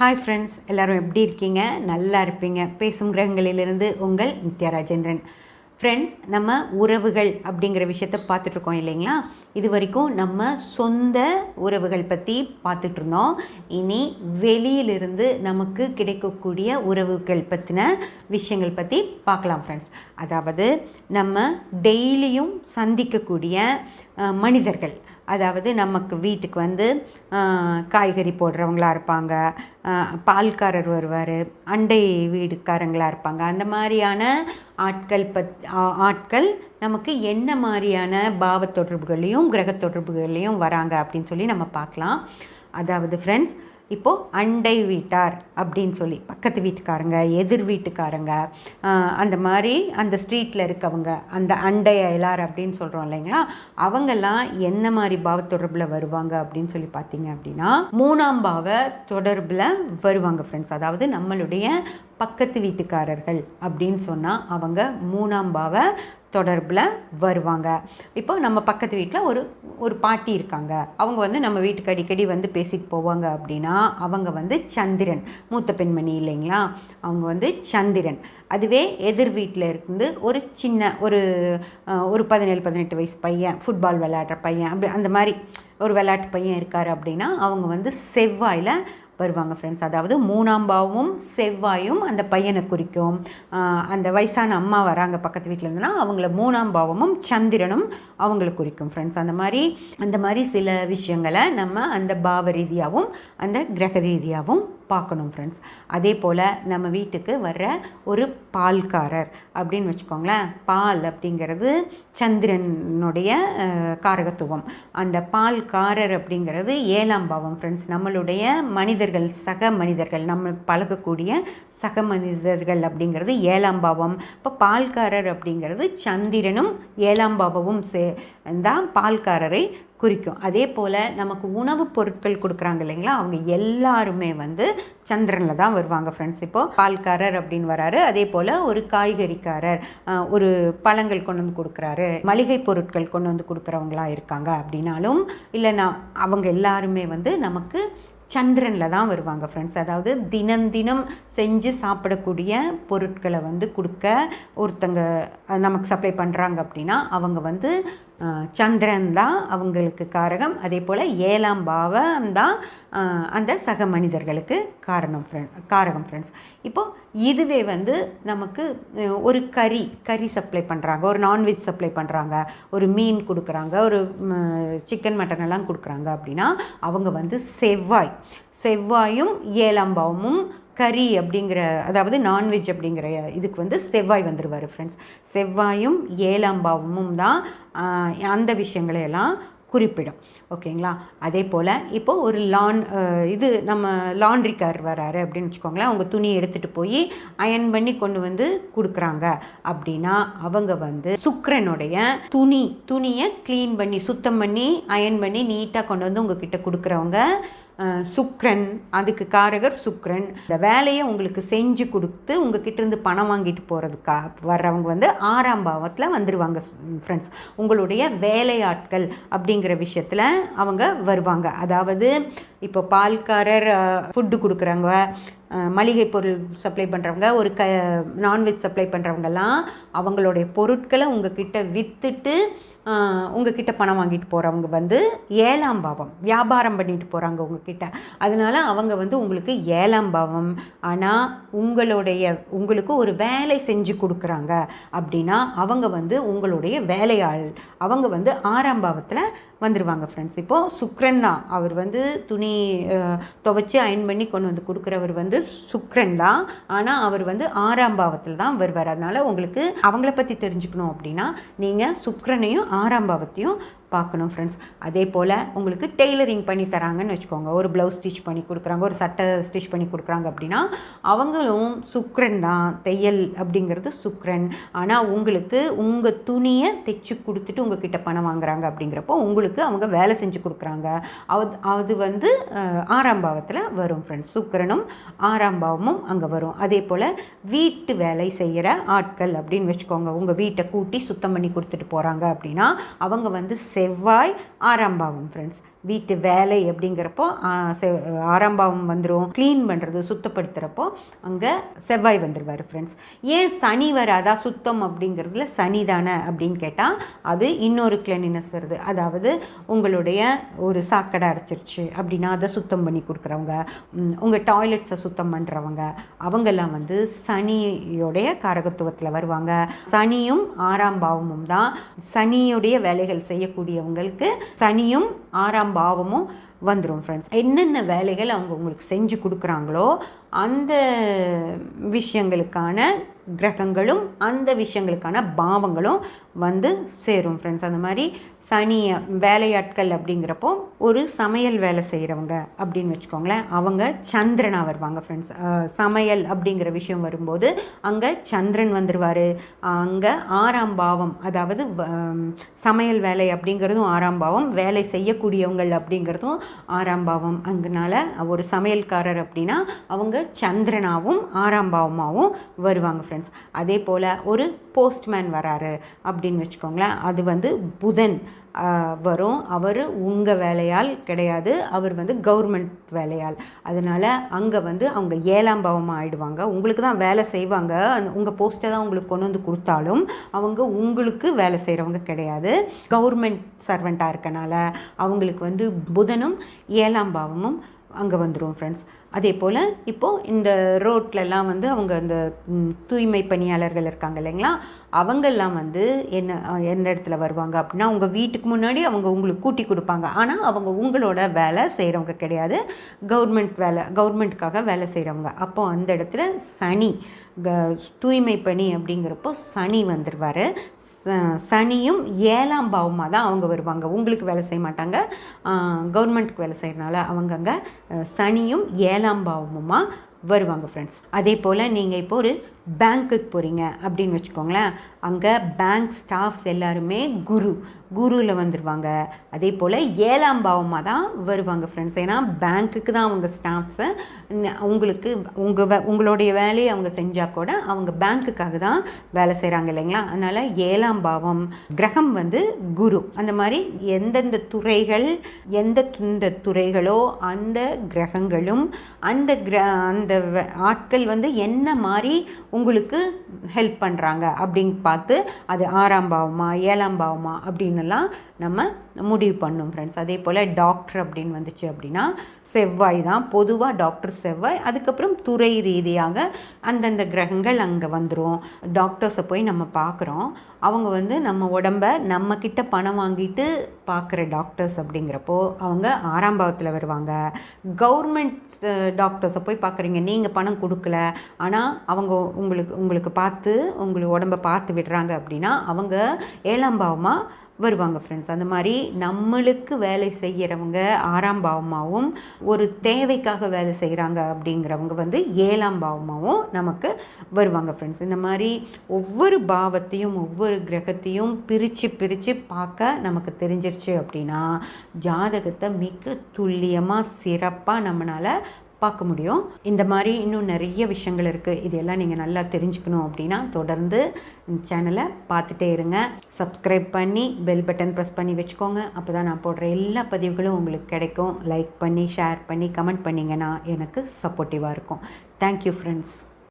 Hi friends எல்லோரும் எப்படி இருக்கீங்க? நல்லா இருப்பீங்க. பேசும் கிரகங்களிலிருந்து உங்கள் நித்யா ராஜேந்திரன். ஃப்ரெண்ட்ஸ் நம்ம உறவுகள் அப்படிங்கிற விஷயத்த பார்த்துட்ருக்கோம் இல்லைங்களா? இது வரைக்கும் நம்ம சொந்த உறவுகள் பற்றி பார்த்துட்ருந்தோம் இனி வெளியிலிருந்து நமக்கு கிடைக்கக்கூடிய உறவுகள் பற்றின விஷயங்கள் பற்றி பார்க்கலாம் ஃப்ரெண்ட்ஸ் அதாவது நம்ம டெய்லியும் சந்திக்கக்கூடிய மனிதர்கள். அதாவது நமக்கு வீட்டுக்கு வந்து காய்கறி போடுறவங்களா இருப்பாங்க. பால்காரர் வருவார். அண்டை வீடுக்காரங்களாக இருப்பாங்க. அந்த மாதிரியான ஆட்கள் பத் ஆ- ஆட்கள் நமக்கு என்ன மாதிரியான பாவ தொடர்புகளையும் கிரக தொடர்புகளையும் வராங்க அப்படின்னு சொல்லி நம்ம பார்க்கலாம். அதாவது ஃப்ரெண்ட்ஸ் இப்போது அண்டை வீட்டார் அப்படின்னு சொல்லி பக்கத்து வீட்டுக்காரங்க எதிர் வீட்டுக்காரங்க அந்த மாதிரி அந்த ஸ்ட்ரீட்டில் இருக்கவங்க அந்த அண்டை அயலார் அப்படின்னு சொல்கிறோம் இல்லைங்களா? அவங்கெல்லாம் என்ன மாதிரி பாவ தொடர்பில் வருவாங்க அப்படின்னு சொல்லி பார்த்தீங்க அப்படின்னா மூணாம் பாவ தொடர்பில் வருவாங்க ஃப்ரெண்ட்ஸ் அதாவது நம்மளுடைய பக்கத்து வீட்டுக்காரர்கள் அப்படின்னு சொன்னால் அவங்க மூணாம் பாவ தொடர்பில் வருவாங்க. இப்போ நம்ம பக்கத்து வீட்டில் ஒரு ஒரு பாட்டி இருக்காங்க. அவங்க வந்து நம்ம வீட்டுக்கு அடிக்கடி வந்து பேசிட்டு போவாங்க அப்படின்னா அவங்க வந்து சந்திரன். மூத்த பெண்மணி இல்லைங்களா? அவங்க வந்து சந்திரன். அதுவே எதிர் வீட்டில் இருந்து ஒரு சின்ன ஒரு ஒரு பதினேழு பதினெட்டு வயசு பையன் ஃபுட்பால் விளையாடுற பையன் அப்படி அந்த மாதிரி ஒரு விளையாட்டு பையன் இருக்கார் அப்படின்னா அவங்க வந்து செவ்வாயில் வருவாங்க ஃப்ரெண்ட்ஸ் அதாவது மூணாம் பாவமும் செவ்வாயும் அந்த பையனை குறிக்கும். அந்த வயசான அம்மா வராங்க பக்கத்து வீட்டில் அவங்கள மூணாம் பாவமும் சந்திரனும் அவங்களை குறிக்கும் ஃப்ரெண்ட்ஸ் அந்த மாதிரி அந்த மாதிரி சில விஷயங்களை நம்ம அந்த பாவ ரீதியாகவும் அந்த கிரக ரீதியாகவும் பார்க்கணும் ஃப்ரெண்ட்ஸ் அதே போல் நம்ம வீட்டுக்கு வர்ற ஒரு பால்காரர். அப்படின்னு வச்சுக்கோங்களேன் பால் அப்படிங்கிறது சந்திரனுடைய காரகத்துவம். அந்த பால்காரர் அப்படிங்கிறது ஏழாம் பாவம் ஃப்ரெண்ட்ஸ் நம்மளுடைய மனிதர்கள் சக மனிதர்கள் நம்ம பழகக்கூடிய சக மனிதர்கள் அப்படிங்கிறது ஏழாம் பாவம். இப்போ பால்காரர் அப்படிங்கிறது சந்திரனும் ஏழாம் பாவமும் சே தான் பால்காரரை குறிக்கும். அதே போல் நமக்கு உணவுப் பொருட்கள் கொடுக்குறாங்க இல்லைங்களா? அவங்க எல்லாருமே வந்து சந்திரனில் தான் வருவாங்க ஃப்ரெண்ட்ஸ் இப்போது பால்காரர் அப்படின்னு வராரு. அதே போல் ஒரு காய்கறிக்காரர் ஒரு பழங்கள் கொண்டு வந்து கொடுக்குறாரு மளிகை பொருட்கள் கொண்டு வந்து கொடுக்குறவங்களா இருக்காங்க அப்படின்னாலும் இல்லை நான் அவங்க எல்லாருமே வந்து நமக்கு சந்திரனில் தான் வருவாங்க ஃப்ரெண்ட்ஸ் அதாவது தினம் தினம் செஞ்சு சாப்பிடக்கூடிய பொருட்களை வந்து கொடுக்க ஒருத்தங்க நமக்கு சப்ளை பண்ணுறாங்க அப்படின்னா அவங்க வந்து சந்திரன் தான் அவங்களுக்கு காரகம். அதே போல் ஏழாம் பாவம் தான் அந்த சக மனிதர்களுக்கு காரணம் ஃப்ரெண்ட் காரகம் ஃப்ரெண்ட்ஸ் இப்போது இதுவே வந்து நமக்கு ஒரு கறி கறி சப்ளை பண்ணுறாங்க ஒரு நான்வெஜ் சப்ளை பண்ணுறாங்க ஒரு மீன் கொடுக்குறாங்க. ஒரு சிக்கன் மட்டன் எல்லாம் கொடுக்குறாங்க அப்படின்னா அவங்க வந்து செவ்வாய். செவ்வாயும் ஏழாம் பாவமும் கறி அப்படிங்கிற அதாவது நான்வெஜ் அப்படிங்கிற இதுக்கு வந்து செவ்வாய் வந்துடுவார் ஃப்ரெண்ட்ஸ் செவ்வாயும் ஏழாம் பாவமும் தான் அந்த விஷயங்களையெல்லாம் குறிப்பிடும். ஓகேங்களா அதே போல் இப்போது ஒரு லான் இது நம்ம லாண்ட்ரிக்கார் வராரு அப்படின்னு வச்சுக்கோங்களேன். அவங்க துணி எடுத்துகிட்டு போய் அயன் பண்ணி கொண்டு வந்து கொடுக்குறாங்க அப்படின்னா அவங்க வந்து சுக்கரனுடைய துணி துணியை க்ளீன் பண்ணி சுத்தம் பண்ணி அயன் பண்ணி நீட்டாக கொண்டு வந்து உங்ககிட்ட கொடுக்குறவங்க சுக்ரன் அதுக்கு காரகர் சுக்ரன். இந்த வேலையை உங்களுக்கு செஞ்சு கொடுத்து உங்ககிட்ட இருந்து பணம் வாங்கிட்டு போகிறதுக்கா வர்றவங்க வந்து ஆறாம் பாவத்தில் வந்துடுவாங்க ஃப்ரெண்ட்ஸ் உங்களுடைய வேலையாட்கள் அப்படிங்கிற விஷயத்தில் அவங்க வருவாங்க. அதாவது இப்போ பால்காரர் ஃபுட்டு கொடுக்குறவங்க மளிகை பொருள் சப்ளை பண்ணுறவங்க ஒரு க நான்வெஜ் சப்ளை பண்ணுறவங்கெல்லாம் அவங்களுடைய பொருட்களை உங்ககிட்ட விற்றுட்டு உங்ககிட்ட பணம் வாங்கிட்டு போகிறவங்க வந்து ஏழாம் பாவம் வியாபாரம் பண்ணிட்டு போகிறாங்க உங்ககிட்ட. அதனால அவங்க வந்து உங்களுக்கு ஏழாம் பாவம். ஆனால் உங்களுடைய உங்களுக்கு ஒரு வேலை செஞ்சு கொடுக்குறாங்க அப்படின்னா அவங்க வந்து உங்களுடைய வேலையாள். அவங்க வந்து ஆறாம் பாவத்தில் வந்துடுவாங்க ஃப்ரெண்ட்ஸ் இப்போது சுக்ரன் தான். அவர் வந்து துணி துவைச்சி அயன் பண்ணி கொண்டு வந்து கொடுக்குறவர் வந்து சுக்ரன் தான். ஆனால் அவர் வந்து ஆறாம் பாவத்தில் தான் வருவார். அதனால் உங்களுக்கு அவங்கள பற்றி தெரிஞ்சுக்கணும் அப்படின்னா நீங்கள் சுக்ரனையும் ஆறாம் பாவத்தையும் பார்க்கணும் ஃப்ரெண்ட்ஸ் அதே போல் உங்களுக்கு டெய்லரிங் பண்ணி தராங்கன்னு வச்சுக்கோங்க. ஒரு ப்ளவுஸ் ஸ்டிச் பண்ணி கொடுக்குறாங்க ஒரு சட்டை ஸ்டிச் பண்ணி கொடுக்குறாங்க அப்படின்னா அவங்களும் சுக்ரன் தான் தையல் அப்படிங்கிறது சுக்ரன். ஆனால் உங்களுக்கு உங்கள் துணியை தைச்சு கொடுத்துட்டு உங்ககிட்ட பணம் வாங்குறாங்க அப்படிங்கிறப்போ உங்களுக்கு அவங்க வேலை செஞ்சு கொடுக்குறாங்க. அது அது வந்து ஆறாம் பாவத்தில் வரும் ஃப்ரெண்ட்ஸ் சுக்கரனும் ஆறாம் பாவமும் அங்கே வரும். அதே போல் வீட்டு வேலை செய்கிற ஆட்கள் அப்படின்னு வச்சுக்கோங்க. உங்கள் வீட்டை கூட்டி சுத்தம் பண்ணி கொடுத்துட்டு போகிறாங்க அப்படின்னா அவங்க வந்து செவ்வாய் ஆறாம் பாவம் ஃப்ரெண்ட்ஸ் வீட்டு வேலை அப்படிங்கிறப்போ ஆ, ஆறாம் பாவம் வந்துடும் க்ளீன் பண்ணுறது சுத்தப்படுத்துகிறப்போ அங்கே செவ்வாய் வந்துடுவார் ஃப்ரெண்ட்ஸ் ஏன் சனி வராதா சுத்தம் அப்படிங்கிறதுல சனி தானே அப்படின்னு கேட்டால் அது இன்னொரு கிளீனினஸ் வருது. அதாவது உங்களுடைய ஒரு சாக்கடை அடைச்சிருச்சு அப்படின்னா அதை சுத்தம் பண்ணி கொடுக்குறவங்க உங்கள் டாய்லெட்ஸை சுத்தம் பண்ணுறவங்க அவங்கெல்லாம் வந்து சனியோடைய காரகத்துவத்தில் வருவாங்க. சனியும் ஆறாம் பாவமும் தான். சனியுடைய வேலைகள் செய்யக்கூடியவங்களுக்கு சனியும் ஆறாம் பாவமும் வந்துடும் ஃப்ரெண்ட்ஸ் என்னென்ன வேலைகள் அவங்க உங்களுக்கு செஞ்சு கொடுக்குறாங்களோ அந்த விஷயங்களுக்கான கிரகங்களும் அந்த விஷயங்களுக்கான பாவங்களும் வந்து சேரும் ஃப்ரெண்ட்ஸ் அந்த மாதிரி சனி வேலையாட்கள் அப்படிங்கிறப்போ ஒரு சமையல் வேலை செய்கிறவங்க அப்படின்னு வச்சுக்கோங்களேன். அவங்க சந்திரனாக வருவாங்க ஃப்ரெண்ட்ஸ் சமையல் அப்படிங்கிற விஷயம் வரும்போது அங்கே சந்திரன் வந்துடுவார் அங்கே ஆறாம் பாவம் அதாவது வ- சமையல் வேலை அப்படிங்கிறதும் ஆறாம் பாவம் வேலை செய்யக்கூடியவங்கள் அப்படிங்கிறதும் ஆறாம் பாவம். அங்கனால ஒரு சமையல்காரர் அப்படின்னா அவங்க சந்திரனாகவும் ஆறாம் பாவமாகவும் வருவாங்க ஃப்ரெண்ட்ஸ் அதே போல் ஒரு போஸ்ட்மேன் வராரு அப்படின்னு வச்சுக்கோங்களேன். அது வந்து புதன். வரும். அவர் உங்கள் வேலையால் கிடையாது. அவர் வந்து கவர்மெண்ட் வேலையால். அதனால் அங்கே வந்து அவங்க ஏழாம் பாவமாக ஆயிடுவாங்க. உங்களுக்கு தான் வேலை செய்வாங்க. அந்த உங்கள் போஸ்ட்டை தான் உங்களுக்கு கொண்டு வந்து கொடுத்தாலும் அவங்க உங்களுக்கு வேலை செய்கிறவங்க கிடையாது. கவர்மெண்ட் சர்வெண்ட்டாக இருக்கனால அவங்களுக்கு வந்து புதனும் ஏழாம் பாவமும் அங்கே வந்துடும் ஃப்ரெண்ட்ஸ் அதே போல் இப்போது இந்த ரோட்லலாம் வந்து அவங்க அந்த தூய்மை பணியாளர்கள் இருக்காங்க இல்லைங்களா? அவங்கெல்லாம் வந்து என்ன எந்த இடத்துல வருவாங்க அப்படின்னா அவங்க வீட்டுக்கு முன்னாடி அவங்க உங்களுக்கு கூட்டி கொடுப்பாங்க. ஆனால் அவங்க உங்களோட வேலை செய்கிறவங்க கிடையாது. கவர்மெண்ட் வேலை கவர்மெண்ட்டுக்காக வேலை செய்கிறவங்க அப்போ அந்த இடத்துல சனி க தூய்மை பணி அப்படிங்கிறப்போ சனி வந்துடுவார் ச- சனியும் ஏழாம் பாவமாக தான் அவங்க வருவாங்க. உங்களுக்கு வேலை செய்ய மாட்டாங்க. கவர்மெண்ட்டுக்கு வேலை செய்கிறனால அவங்க அங்கே சனியும் ஏழாம் பாவமுமா வருவாங்க ஃப்ரெண்ட்ஸ் அதே போல் நீங்கள் இப்போ ஒரு பேங்க்குக்கு போகிறீங்க அப்படின்னு வச்சுக்கோங்களேன். அங்கே பேங்க் ஸ்டாஃப்ஸ் எல்லாருமே குரு. குருவில் வந்துடுவாங்க அதே போல் ஏழாம் பாவமாக தான் வருவாங்க ஃப்ரெண்ட்ஸ் ஏன்னா பேங்க்குக்கு தான் அவங்க ஸ்டாஃப்ஸை உங்களுக்கு உங்கள் வே உங்களுடைய வேலையை அவங்க செஞ்சால் கூட அவங்க பேங்க்குக்காக தான் வேலை செய்கிறாங்க இல்லைங்களா? அதனால் ஏழாம் பாவம் கிரகம் வந்து குரு. அந்த மாதிரி எந்தெந்த துறைகள் எந்த இந்த துறைகளோ அந்த கிரகங்களும் அந்த கிர அந்த ஆட்கள் வந்து என்ன மாதிரி உங்களுக்கு ஹெல்ப் பண்ணுறாங்க அப்படின்னு பார்த்து அது ஆறாம் பாவமா ஏழாம் பாவமா அப்படின்னுலாம் நம்ம முடிவு பண்ணோம் ஃப்ரெண்ட்ஸ் அதே போல் டாக்டர் அப்படின்னு வந்துச்சு அப்படின்னா செவ்வாய் தான் பொதுவாக டாக்டர் செவ்வாய். அதுக்கப்புறம் துறை ரீதியாக அந்தந்த கிரகங்கள் அங்கே வந்துடும் டாக்டர்ஸை போய் நம்ம பார்க்குறோம் அவங்க வந்து நம்ம உடம்ப நம்ம பணம் வாங்கிட்டு பார்க்குற டாக்டர்ஸ் அப்படிங்கிறப்போ அவங்க ஆறாம் பாவத்தில் வருவாங்க. கவர்மெண்ட் டாக்டர்ஸை போய் பார்க்குறீங்க நீங்கள் பணம் கொடுக்கல. ஆனால் அவங்க உங்களுக்கு உங்களுக்கு பார்த்து உங்களுக்கு உடம்ப பார்த்து விடுறாங்க அப்படின்னா அவங்க ஏழாம் பாவமாக வருவாங்க ஃப்ரெண்ட்ஸ் அந்த மாதிரி நம்மளுக்கு வேலை செய்கிறவங்க ஆறாம் பாவமாகவும் ஒரு தேவைக்காக வேலை செய்கிறாங்க அப்படிங்கிறவங்க வந்து ஏழாம் பாவமாகவும் நமக்கு வருவாங்க ஃப்ரெண்ட்ஸ் இந்த மாதிரி ஒவ்வொரு பாவத்தையும் ஒவ்வொரு கிரகத்தையும் பிரித்து பிரித்து பார்க்க நமக்கு தெரிஞ்சிருச்சு அப்படின்னா ஜாதகத்தை மிக துல்லியமாக சிறப்பாக நம்மளால் பார்க்க முடியும். இந்த மாதிரி இன்னும் நிறைய விஷயங்கள் இருக்குது இதையெல்லாம் நீங்கள் நல்லா தெரிஞ்சுக்கணும் அப்படின்னா தொடர்ந்து சேனலை பார்த்துட்டே இருங்க. சப்ஸ்கிரைப் பண்ணி பெல் பட்டன் ப்ரெஸ் பண்ணி வச்சுக்கோங்க. அப்போ தான் நான் போடுற எல்லா பதிவுகளும் உங்களுக்கு கிடைக்கும். லைக் பண்ணி ஷேர் பண்ணி கமெண்ட் பண்ணிங்கன்னா எனக்கு சப்போர்ட்டிவாக இருக்கும். Thank you friends